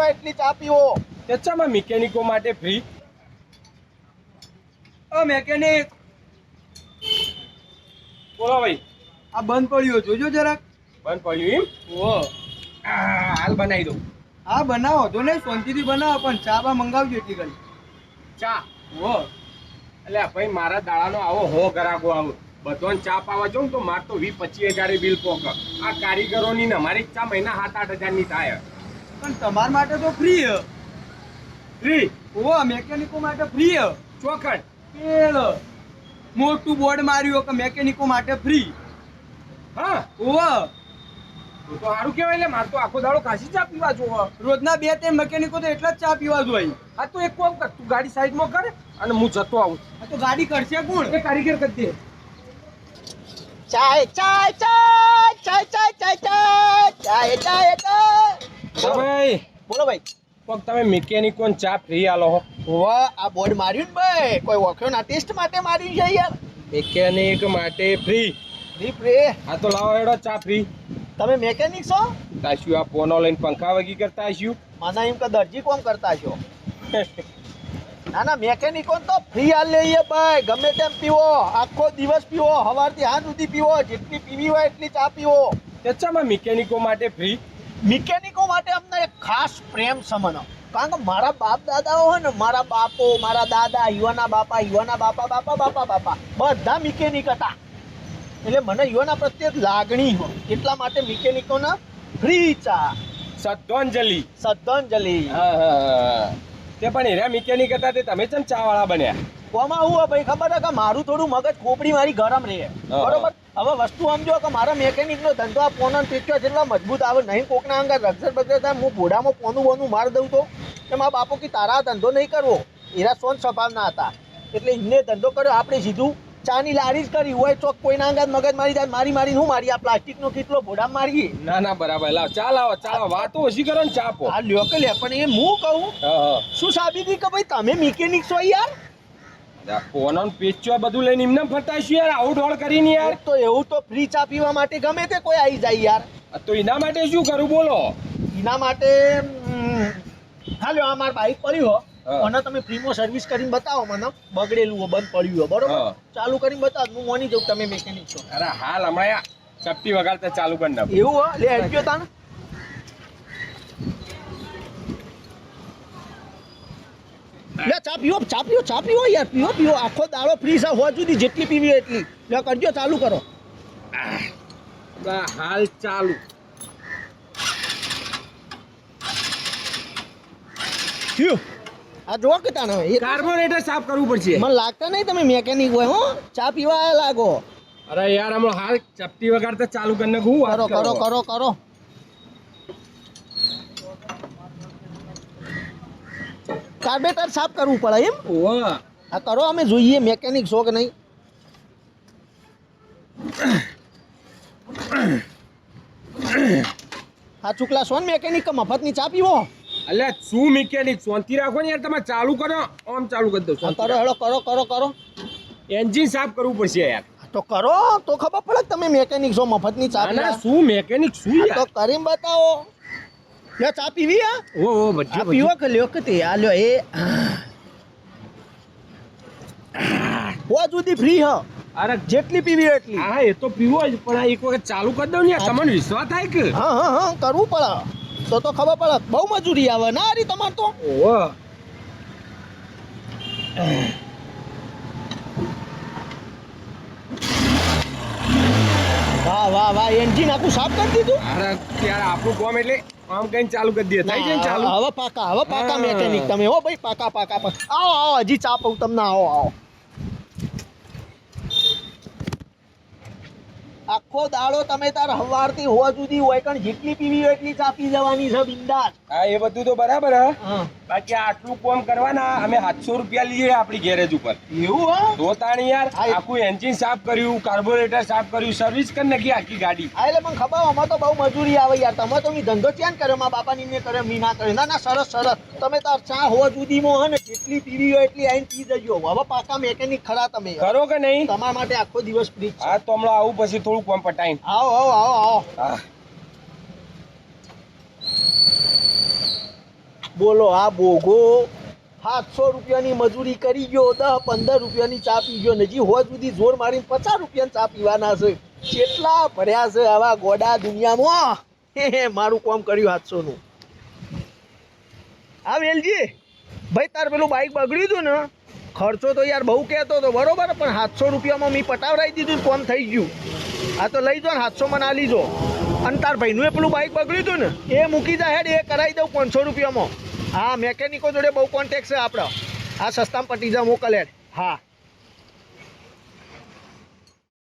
હોય એટલી ચા પીવો ચચામાં મિકેનિકો માટે ફ્રી ઓ મેકેનિક બોલો ભાઈ. આ બંધ પડ્યો જોજો જરાક. બંધ પડ્યું એમ? ઓ. હાલ બનાવી દઉં. હા બનાવો. તો ને શાંતિથી બનાવો પણ ચા બા મંગાવજો એટલી ઘડી ચા? ઓ. એટલે ભાઈ મારા દાડાનો આવો હો ગરાગો આવો. બધોને ચા પાવા જાઉં ને તો માર તો વી પચીસ હજાર બિલ પોક આ કારીગરોની ને અમારી ચા મહિના સાત આઠ હજારની થાય. પણ તમારા માટે તો ફ્રી હ ફ્રી ઓ મેકેનિકો માટે ફ્રી હ પેલ મોટું બોર્ડ માર્યું કે મેકેનિકો માટે ફ્રી હા ઓ તો તો સારું કહેવાય એટલે મારે તો આખો દાડો કાશી ચા પીવા જોવો રોજના બે ત્રણ મેકેનિકો તો એટલા જ ચા પીવા જોઈએ હા તો એક કામ કર તું ગાડી સાઈડમાં કરે અને હું જતો આવું આ તો ગાડી કરશે કોણ એ કારીગર કરી દે ચાય ચાય ચાય ચાય ચાય ચાય ચાય ચાય ચાય ચાય ભાઈ. બોલો ભાઈ. પણ તમે મિકેનિકો ચા ફ્રી આલો હો. વાહ આ બોર્ડ માર્યું ને ભાઈ? કોઈ ઓખ્યો ના ટેસ્ટ માટે માર્યું છે યાર. મિકેનિક માટે ફ્રી. Free free. હા તો લાવો એડો ચા ફ્રી. તમે મેકેનિક છો? તાશ્યું આ ફોનો લઈને પંખા વગી કરતા આશ્યું. મને એમ કે દરજી કોમ કરતા છો. ના ના મેકેનિકો તો ફ્રી હાલ લઈએ ભાઈ. ગમે તેમ પીવો. આખો દિવસ પીવો. સવારથી હાથ સુધી પીવો. જેટલી પીવી હોય એટલી ચા પીવો. ચચ્ચામાં મિકેનિકો માટે ફ્રી? મિકેનિકો માટે અમને એક ખાસ પ્રેમ સમનો. કારણ કે મારા બાપ દાદાઓ હોય ને મારા બાપો મારા દાદા યુવાના બાપા યુવાના બાપા બાપા બાપા બાપા બધા મિકેનિક હતા. એટલે મને યુવાના પ્રત્યે લાગણી હોય. એટલા માટે મિકેનિકોના ફ્રી ચા શ્રદ્ધાંજલિ શ્રદ્ધાંજલિ. તે પણ એરા મિકેનિક હતા તે તમે ચમ ચા વાળા બન્યા? કોમાં હું ભાઈ ખબર છે કે મારું થોડું મગજ ખોપડી મારી ગરમ રહે. બરોબર? હવે વસ્તુ સમજો કે મારા મેકેનિકનો ધંધો આ પોનો પીચ્યો જેટલા મજબૂત આવે નહીં કોકના અંગર રક્ષર બગર થાય હું ઘોડામાં પોનું બોનું માર દઉં તો? કે મારા બાપો કે તારા ધંધો નહીં કરવો? એરા સોન સ્વભાવના હતા. એટલે એમને ધંધો કર્યો આપણે સીધું ચાની લારી જ કરી. હોય ચોક કોઈના અંગર મગજ મારી જાય મારી મારી હું મારી આ પ્લાસ્ટિકનો કેટલો ઘોડા મારી ના ના બરાબર. લાવ ચા લાવો ચા વાતો ઓછી કરો ને ચા પો. આ લ્યો કે લે પણ એ હું કહું? શું સાબિતી કે ભાઈ તમે મિકેનિક છો યાર? ફોનો પેચો બધું લઈને એમને ફરતાશું યાર આવું ઢોળ કરીને યાર. તો એવું તો ફ્રી ચા પીવા માટે ગમે તે કોઈ આવી જાય યાર. તો એના માટે શું કરું બોલો. એના માટે ઉમ, આ માર બાઈક પડ્યું હો. અને તમે ફ્રીમાં સર્વિસ કરીને બતાવો મને. બગડેલું હો બંધ પડ્યું હો બરોબર? ચાલુ કરીને બતાવો હું મોની જાઉં તમે મેકેનિક છો. અરે હાલ હમણાં ચપટી વગાડતા ચાલુ કરી નાખો. એવું હો? લે હેડજો તાને લે ચા પીવો ચા પીવો ચા પીવો યાર પીવો પીવો આખો દાડો ફ્રી છે હોવા સુધી જેટલી પીવી એટલી. લે કરજો ચાલુ કરો. હાલ ચાલુ. થયું આ જો કે તાને કાર્બોરેટર સાફ કરવું પડશે. મને લાગતા નહીં તમે મેકેનિક હોય હો. ચા પીવા લાગો. અરે યાર હમણાં હાલ ચપટી વગાડતા ચાલુ કરી નાખું કરો. કરો કરો કરો. કાર્બેટર સાફ કરવું પડે એમ? આ કરો અમે જોઈએ મેકેનિક શો કે નહીં. હા ચુકલા સોન મેકેનિક કે મફતની ચા પીવો? અલ્યા શું મિકેનિક શાંતિ રાખો ને યાર તમે ચાલુ કરો. આમ ચાલુ કરી દો કરો હેડો કરો કરો કરો. એન્જિન સાફ કરવું પડશે યાર. તો કરો તો ખબર પડે તમે મેકેનિક છો મફતની ચા ના શું મેકેનિક શું તો કરીને બતાવો. લે ચા પીવી આ ઓ ઓ બધું પીવો કે લ્યો કે તે? આ લ્યો એ. હો જુદી ફ્રી હ. અરે જેટલી પીવી એટલી. હા એ તો પીવો જ પણ આ એક વખત ચાલુ કરી દઉં ને તમને વિશ્વાસ થાય કે? હા હા હા કરવું પડે. તો તો ખબર પડે. બહુ મજૂરી આવે. ના અરે તમાર તો. ઓ વાહ વાહ વાહ એન્જિન આખું સાફ કરી દીધું. અરે ત્યારે આપણું કોમ એટલે આમ કઈ ચાલુ કરી દે થઈ જાય ચાલુ? હવે પાકા હવે પાકા મેકેનિક તમે હો ભાઈ પાકા પાકા. આવો આવો હજી ચા પઉ તમને આવો આવો. આખો દાડો તમે તાર હવારથી હોવા સુધી હોય પણ જેટલી પીવી હોય એટલી ચા પી જવાની છે બિંદાસ. હા એ બધું તો બરાબર હા. બાકી આટલું કોમ કરવાના અમે સાતસો રૂપિયા લઈએ આપણી ગેરેજ ઉપર. એવું હો? તો તાણી યાર આખું એન્જિન સાફ કર્યું કાર્બોરેટર સાફ કર્યું સર્વિસ કરી નાખી આખી ગાડી. એટલે પણ ખબર આમાં તો બહુ મજૂરી આવે યાર. તમે તો મી ધંધો ક્યાં કર્યો મારા બાપાની ને કર્યો મી ના કર્યો. ના ના સરસ સરસ. તમે તો ચા હોવા સુધીમાં હે ને જેટલી પીવી હોય એટલી આઈને પી જજો. હવે પાકા મેકેનિક ખરા તમે. ખરો કે નહીં? તમારા માટે આખો દિવસ ફ્રી હા તો હમણાં આવું પછી થોડું કોમ પટાઈને. આવો આવો આવો આવો. હા. બોલો આ બોગો સાતસો રૂપિયાની મજૂરી કરી ગયો દસ પંદર રૂપિયાની ચા પી ગયો નજી હોજ સુધી જોર મારીને પચાસ રૂપિયાની ચા પીવાના છે. કેટલા ભર્યા છે આવા ગોડા દુનિયામાં? હે મારું કામ કર્યું સાતસોનું. હા વેલજી ભાઈ, તાર પેલું બાઇક બગડ્યું હતું ને, ખર્ચો તો યાર બહુ કહેતો હતો બરોબર, પણ સાતસો રૂપિયામાં મેં પટાવરાઈ દીધું કોમ થઈ ગયું. આ તો લઈ જાઓ ને સાતસો મને આ લીજો અને તાર ભાઈનું એ પેલું બાઇક બગડ્યું હતું ને, એ મૂકી જા હેડ, એ કરાવી દઉં પાંચસો રૂપિયામાં. હા મેકેનિકો જોડે બહુ કોન્ટેક્ટ છે આપણો. આ સસ્તામાં પટી જા મોકલ. હા.